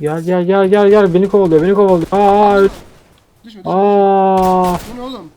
Gel gel gel gel gel beni kovalıyor beni kovalıyor. Aa Düşme düşme. aa Bu ne oğlum?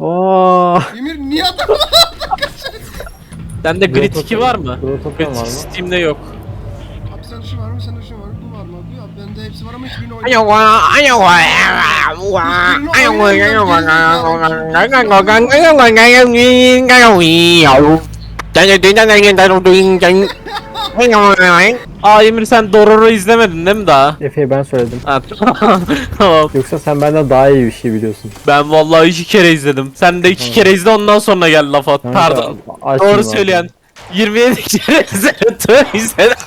aa. Emir niye adamı Sende grid 2 var mı? Burada totem Grid var mı? Steam'de yok. Abi sen şu var mı? Sen şu var mı? Bu var mı abi? Abi bende hepsi var ama hiçbirini oynamıyorum. Aa Emir sen Dororo izlemedin değil mi daha? Efe'ye ben söyledim. Ha, tamam. Yoksa sen benden daha iyi bir şey biliyorsun. Ben vallahi iki kere izledim. Sen de iki kere izle ondan sonra gel laf at. Kanka, Pardon. aç Doğru şunu söyleyen. 27 kere izledim. izledim.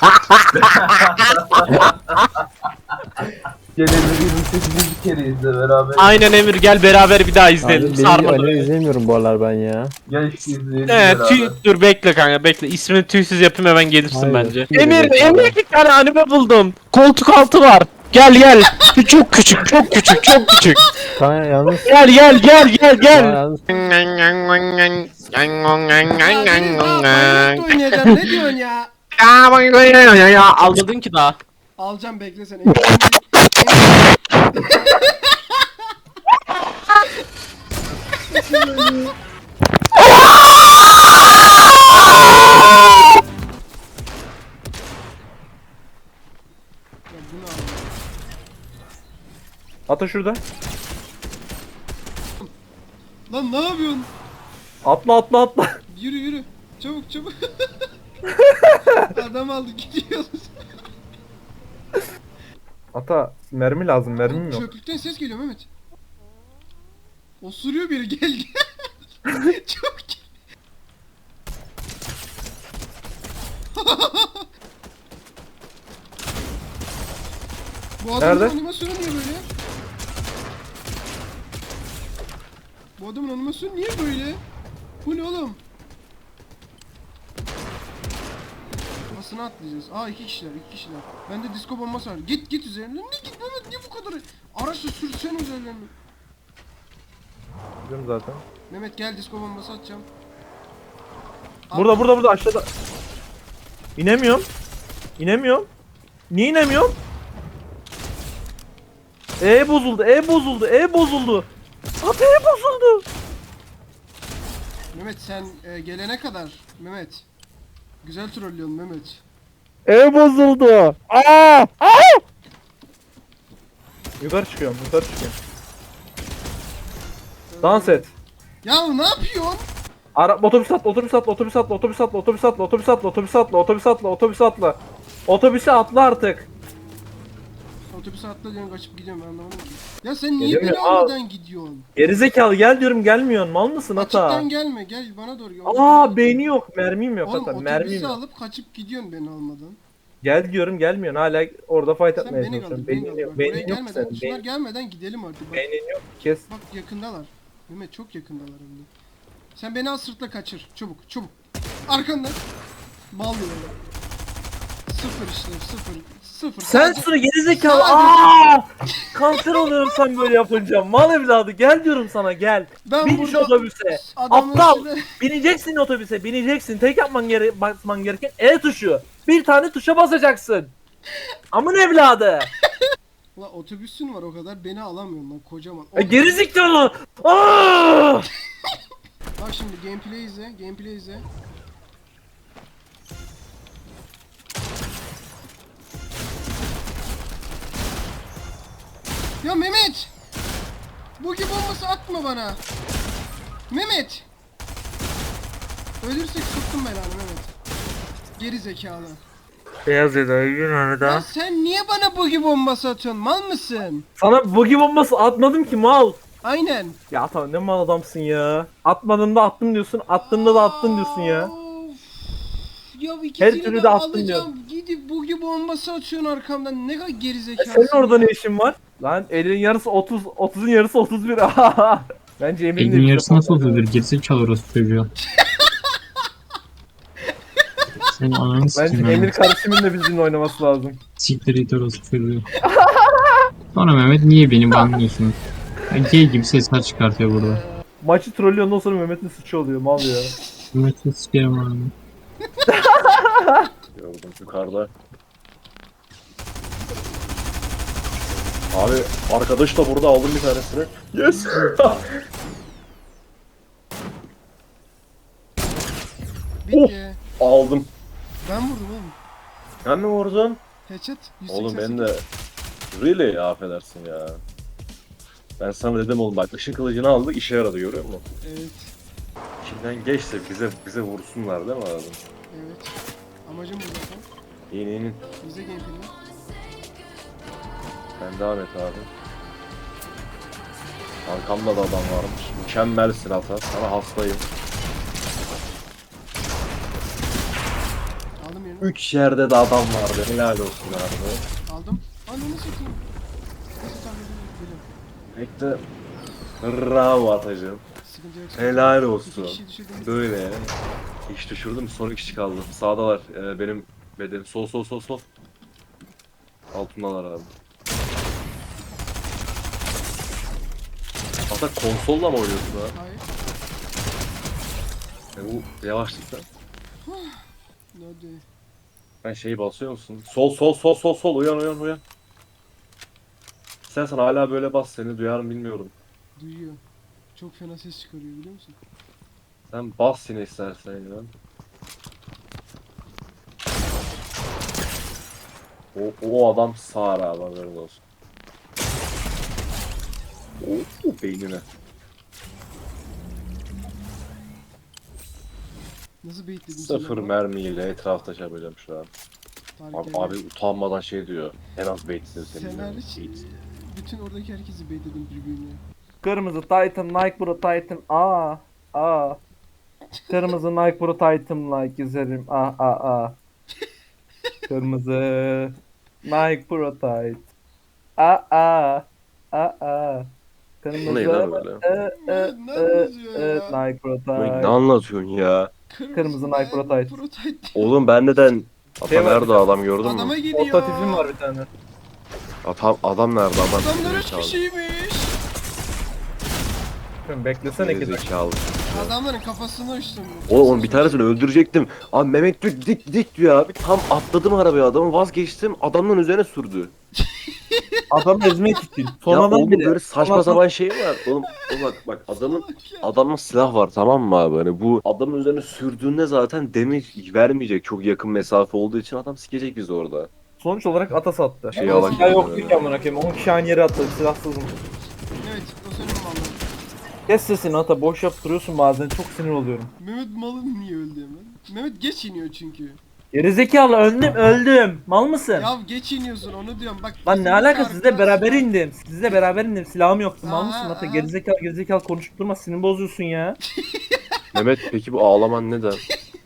Gelelim 28. kere izle beraber. Aynen Emir gel beraber bir daha izleyelim. Sarmadı. anime izlemiyorum bu aralar ben ya. Gel işte izleyelim Evet, beraber. tüy, dur bekle kanka bekle. İsmini tüysüz yapayım hemen gelirsin Hayır, bence. tüy Emir, Emir bir tane anime buldum. Koltuk altı var. Gel gel. Çok küçük, çok küçük, çok küçük. Kanka yalnız. Gel gel gel gel gel. yalnız. Ya benim daha Minecraft oynayacağım. Ne diyorsun ya? Almadın ki daha. Alacağım bekle sen. Ata şurada. Lan ne yapıyorsun? Atla atla atla. Yürü yürü. Çabuk çabuk. Adam aldı gidiyoruz. Ata mermi lazım mermim yok. Çöplükten ses geliyor Mehmet. Osuruyor biri gel gel. Çok. Bu adamın Nerede? animasyonu niye böyle? Bu adamın animasyonu niye böyle? Bu ne oğlum? Nasıl atlayacağız? Aa iki kişiler, iki kişiler. Bende disco bombası var. Git git üzerine. Ne git Mehmet niye bu kadar? Araçla sürsen üzerlerine. Biliyorum zaten. Mehmet gel disco bombası atacağım. Burada burada burada aşağıda. İnemiyorum. İnemiyorum. Niye inemiyorum? E bozuldu, E bozuldu, E bozuldu. Ata E bozuldu. Mehmet sen e, gelene kadar Mehmet. Güzel trollüyorsun Mehmet. E bozuldu. Aa! Aa! Yukarı çıkıyorum, yukarı çıkıyorum. Dans et. Ya ne yapıyorsun? Ara otobüs atla, otobüs atla, otobüs atla, otobüs atla, otobüs atla, otobüs atla, otobüs atla, otobüs atla, otobüs atla. Otobüse atla artık. Otobüse atla diyorsun kaçıp gidiyorum ben anlamadım. Ya sen niye Geliyor beni almadan gidiyorsun? Gerizekalı gel diyorum gelmiyorsun. Mal mısın ata? Açıktan gelme gel bana doğru gel. Aa beyni yok, mermim yok Oğlum ata, mermim yok. alıp kaçıp gidiyorsun beni almadan. Gel diyorum gelmiyorsun. Hala orada fight Sen atmaya beni kaldır çalışıyorsun. beni Beynin kaldır. yok, Bak, Buraya beynin yok gelmeden senin. şunlar Beynin, gelmeden gidelim artık. Bak, beynin yok. Kes. bak yakındalar. Mehmet çok yakındalar hem de. Sen beni al sırtla kaçır. Çabuk çabuk. Arkandan. Bal yiyorlar. Sıfır işte sıfır. Sıfır. Sen Sadece- sıra gerizekalı. Aa! Kanser oluyorum sen böyle yapınca. Mal evladı gel diyorum sana gel. Ben Bin şu burada otobüse. adamın Aptal. üstüne- Bineceksin otobüse bineceksin. Tek yapman gere basman gereken E tuşu. Bir tane tuşa basacaksın. Amın evladı. Ulan otobüsün var o kadar beni alamıyorsun lan kocaman. E, gerizekalı. Aa! Bak şimdi gameplay izle, gameplay izle. Ya Mehmet! Bu gibi olmasa atma bana. Mehmet! Ölürsek sıktım belanı Mehmet. Geri zekalı. Beyaz Eda yürü Ya Mehmet sen niye bana bugi bombası atıyorsun? Mal mısın? Sana bugi bombası atmadım ki mal. Aynen. Ya tamam ne mal adamsın ya. Atmadığında attım diyorsun. Attığında da attın diyorsun ya. Ya ikisini türlü de, attın alacağım. Gidip bugi bombası atıyorsun arkamdan. Ne kadar E gerizekalısın. senin orada ya. ne işin var? Lan elin yarısı 30, 30'un yarısı 31. Bence Emir'in de Elin bir yarısı nasıl oluyor? Gerizekalı orası çocuğu. Senin ananı Bence sikeyim Emir Emir. kardeşimin de bizimle oynaması lazım. Siktir it orası çocuğu. Sonra Mehmet niye beni banlıyorsun? Ya gay gibi sesler çıkartıyor burada. Maçı trollüyor ondan sonra Mehmet'in suçu oluyor mal ya. Mehmet'i sikerim abi. Gördüm yukarıda. Abi arkadaş da burada aldım bir tanesini. Yes. Bitti. aldım. Ben vurdum oğlum. Sen mi vurdun? Headshot 188. Oğlum ben de really affedersin ya. Ben sana dedim oğlum bak ışın kılıcını aldık işe yaradı görüyor musun? Evet. İçinden geçse bize bize vursunlar değil mi adam? Evet. Amacım bu zaten. İyi iyi. Bize gameplay'i. Sen devam et abi. Arkamda da adam varmış. Mükemmel silah ha. Sana hastayım. Aldım yerini. Üç yerde de adam vardı. Helal olsun abi. Aldım. Ananı satayım. Nasıl tahmin ediyorum? De bravo atacığım. Sıkıntı yok. Helal İki olsun. kişi düşürdüm. Böyle. Hiç düşürdüm. Son iki kişi kaldı. Sağdalar. Ee, benim bedenim. Sol sol sol sol. Altındalar abi. Hatta konsolla mı oynuyorsun ha? Hayır. Yani bu yavaşlıkta. Nerede? Ben şeyi basıyor musun? Sol sol sol sol sol uyan uyan uyan. İstersen hala böyle bas seni duyar mı bilmiyorum. Duyuyor. Çok fena ses çıkarıyor biliyor musun? Sen bas yine istersen ya. O, o adam sağır abi haberin olsun. Oo, beynine. Nasıl baitledim Sıfır mermiyle etrafta yapacağım şu an. Abi, abi utanmadan şey diyor. En az baitsin seni. Sen hariç bütün oradaki herkesi baitledim birbirine. Kırmızı Titan Nike Pro Titan aa aa. Kırmızı Nike Pro Titan like üzerim aa aa aa. Kırmızı Nike Pro Titan aa aa aa aa. Bu ne lan Kırmızı böyle? e, e, Ne yazıyor e, ya? Nike Pro Mike, Ne Titan. anlatıyorsun ya? Kırmızı Nike Pro Titan. Pro Titan. Oğlum ben neden... Ata Şey var, nerede adam gördün mü? Adama gidiyor. Var bir tane. Adam, adam nerede adam? Adamlar üç kişiymiş. Şunu beklesene ki. Gerizekalı. Adamların kafasını uçtum. Oğlum bir tanesini öldürecektim. Abi Mehmet dik dik dik diyor abi. Tam atladım arabaya adamı vazgeçtim. Adamın üzerine sürdü. Adam ezmek için. ya Sonradan oğlum bile. böyle saçma sapan şey var. Oğlum, oğlum bak bak adamın adamın silah var tamam mı abi? Hani bu adamın üzerine sürdüğünde zaten damage vermeyecek çok yakın mesafe olduğu için adam sikecek bizi orada. Sonuç olarak ata sattı. Şey Ya yalan silah yok yok yani. ki amına koyayım. 10 kişi aynı yere atladı silahsızım. Evet o senin malın. Kes sesini ata boş yapıp duruyorsun bazen çok sinir oluyorum. Mehmet malın niye öldü hemen? Mehmet geç iniyor çünkü. Gerizekalı öldüm öldüm. Mal mısın? Ya geç iniyorsun onu diyorum bak. Lan ne alaka sizle beraber indim. Sizle beraber indim. Silahım yoktu. Mal Aa, mısın ata? aa. Gerizekalı gerizekalı konuşup durma sinir bozuyorsun ya. Mehmet peki bu ağlaman neden?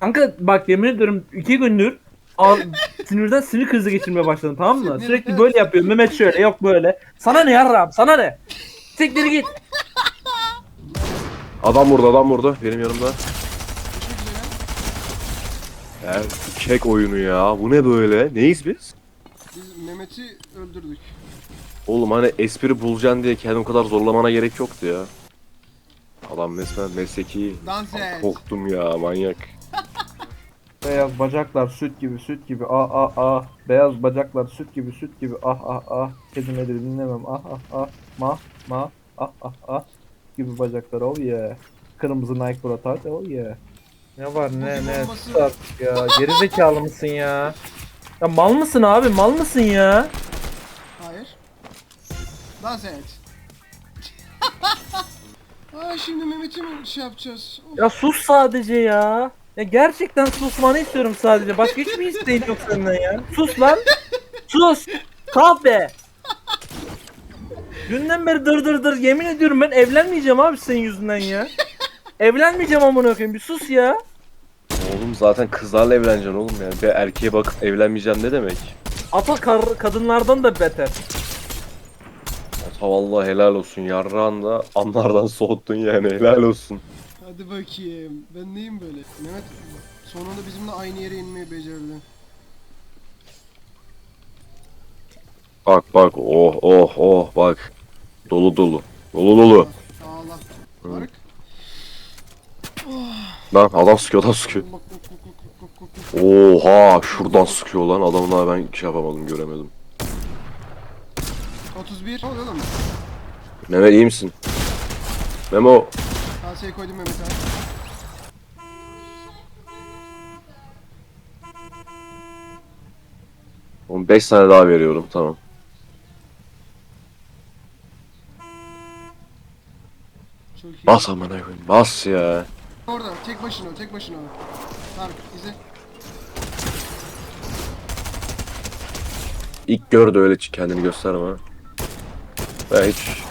Kanka bak yemin ediyorum iki gündür al, sinirden sinir krizi geçirmeye başladım tamam mı? Sinirden- Sürekli böyle yapıyor. Mehmet şöyle yok böyle. Sana ne yarram sana ne? Siktir git. Adam burada adam burada benim yanımda. Çek oyunu ya. Bu ne böyle? Neyiz biz? Biz Mehmet'i öldürdük. Oğlum hani espri bulacaksın diye kendini o kadar zorlamana gerek yoktu ya. Adam resmen mesleki. Dans et. Korktum ya manyak. Beyaz bacaklar süt gibi süt gibi ah ah ah. Beyaz bacaklar süt gibi süt gibi ah ah ah. Kedi nedir dinlemem ah ah ah. Ma ma ah ah ah. Gibi bacaklar oh yeah. Kırmızı Nike Pro Tart oh yeah. Ne var ne ne artık ya. Geri zekalı mısın ya? Ya mal mısın abi mal mısın ya? Hayır. Dans et. Aa şimdi Mehmet'i mi şey yapacağız? Of. Ya sus sadece ya. Ya gerçekten susmanı istiyorum sadece. Başka hiçbir isteğim yok senden ya. Sus lan. Sus. Kahpe. Dünden beri dır dır dır yemin ediyorum ben evlenmeyeceğim abi senin yüzünden ya. Evlenmeyeceğim amına koyayım bir sus ya. Oğlum zaten kızlarla evleneceksin oğlum yani. Bir erkeğe bakıp evlenmeyeceğim ne demek? Ata kar- kadınlardan da beter. Ata vallahi helal olsun. Yarrağın da anlardan soğuttun yani helal olsun. Hadi bakayım. Ben neyim böyle? Mehmet sonunda bizimle aynı yere inmeyi becerdi. Bak bak oh oh oh bak. Dolu dolu. Dolu dolu. Allah. Barık. Lan adam sıkıyor adam sıkıyor. Bak, bak, bak, bak, bak, bak, bak. Oha şuradan sıkıyor lan adamı daha ben şey yapamadım göremedim. 31. Ne oluyor oğlum? Mehmet iyi misin? Memo. Kaseye koydum Mehmet abi. Oğlum 5 tane daha veriyorum tamam. Çok iyi. Bas amına koyayım. Bas ya. Orada tek başına o tek başına o. Tarık izle. İlk gör de öyle kendini gösterme. Ben hiç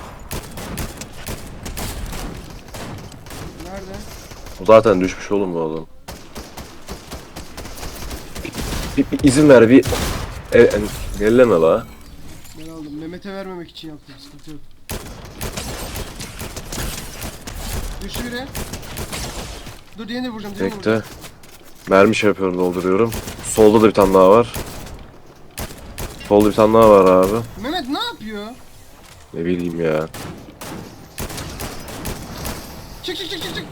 Nerede? O zaten düşmüş oğlum bu adam. Bir, bir izin ver bir e, e, elleme la. Ben aldım. Mehmet'e vermemek için yaptım. Sıkıntı yok. Düştü biri. Dur diğerini de vuracağım. Diğerini vuracağım. Bekle. Mermi şey yapıyorum dolduruyorum. Solda da bir tane daha var. Solda bir tane daha var abi. Mehmet ne yapıyor? Ne bileyim ya. Çık çık çık çık çık.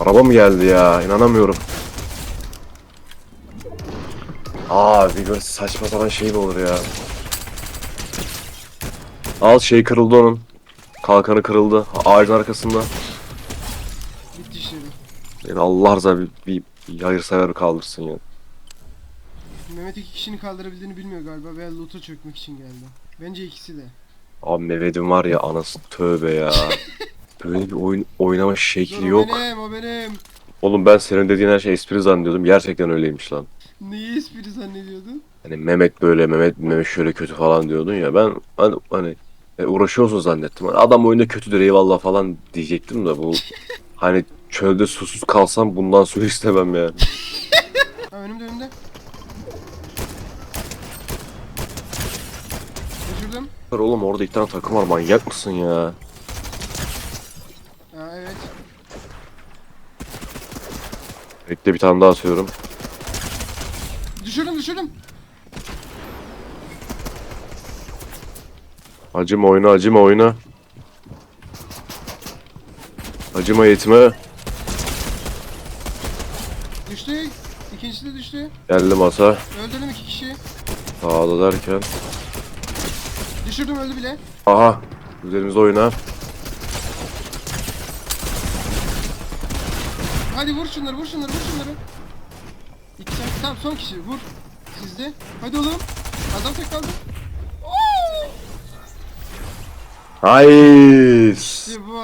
Araba mı geldi ya? İnanamıyorum. Abi böyle saçma sapan şey mi olur ya? Al şey kırıldı onun. Kalkanı kırıldı. Ağacın arkasında. Bitti işleri. Yani Allah razı bir, bir, hayırsever kaldırsın ya. Mehmet iki kişinin kaldırabildiğini bilmiyor galiba veya loot'a çökmek için geldi. Bence ikisi de. Abi Mehmet'in var ya anası tövbe ya. Böyle bir oyun oynama Dur şekli o yok. benim o benim. Oğlum ben senin dediğin her şey espri zannediyordum. Gerçekten öyleymiş lan. Neyi espri zannediyordun? Hani Mehmet böyle, Mehmet Mehmet şöyle kötü falan diyordun ya. Ben hani, hani e, uğraşıyorsun zannettim. Hani adam oyunda kötüdür eyvallah falan diyecektim de bu hani çölde susuz kalsam bundan sonra istemem yani. Ha önümde önümde. Düşürdüm. Oğlum orada iki tane takım var manyak mısın ya? Ha evet. Bekle bir tane daha atıyorum. Düşürdüm düşürdüm. Acıma oyna acıma oyna. Acıma yetme. Düştü. İkincisi de düştü. Geldi masa. Öldürdüm iki kişi. Sağda derken. Düşürdüm öldü bile. Aha. Üzerimize oyna. Hadi vur şunları vur şunları vur şunları. İki tane. Tamam son kişi vur. Sizde. Hadi oğlum. Adam tek kaldı. Nice. İşte bu.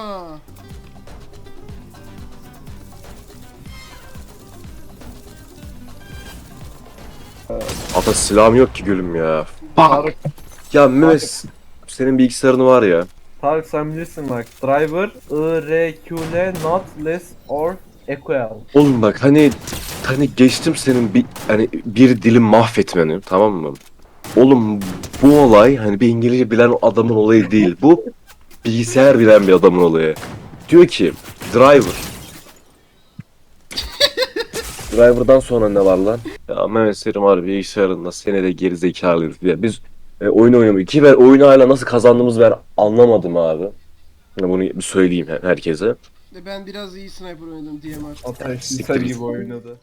Ata silahım yok ki gülüm ya. Tarık, Ya Mehmet senin bilgisayarın var ya. Tarık sen bilirsin bak. Driver, irregular, not less or equal. Oğlum bak hani hani geçtim senin bir hani bir dili mahvetmeni tamam mı? Oğlum bu olay hani bir İngilizce bilen adamın olayı değil. Bu bilgisayar bilen bir adamın olayı. Diyor ki driver. Driver'dan sonra ne var lan? Ya Mehmet Selim harbi bilgisayarında seni de geri zekalıyız diye. Biz e, oyun oynamayı ki ben oyunu hala nasıl kazandığımızı ben anlamadım abi. Yani bunu bir söyleyeyim herkese. Ben biraz iyi sniper oynadım DMR. Git. gibi oynadı.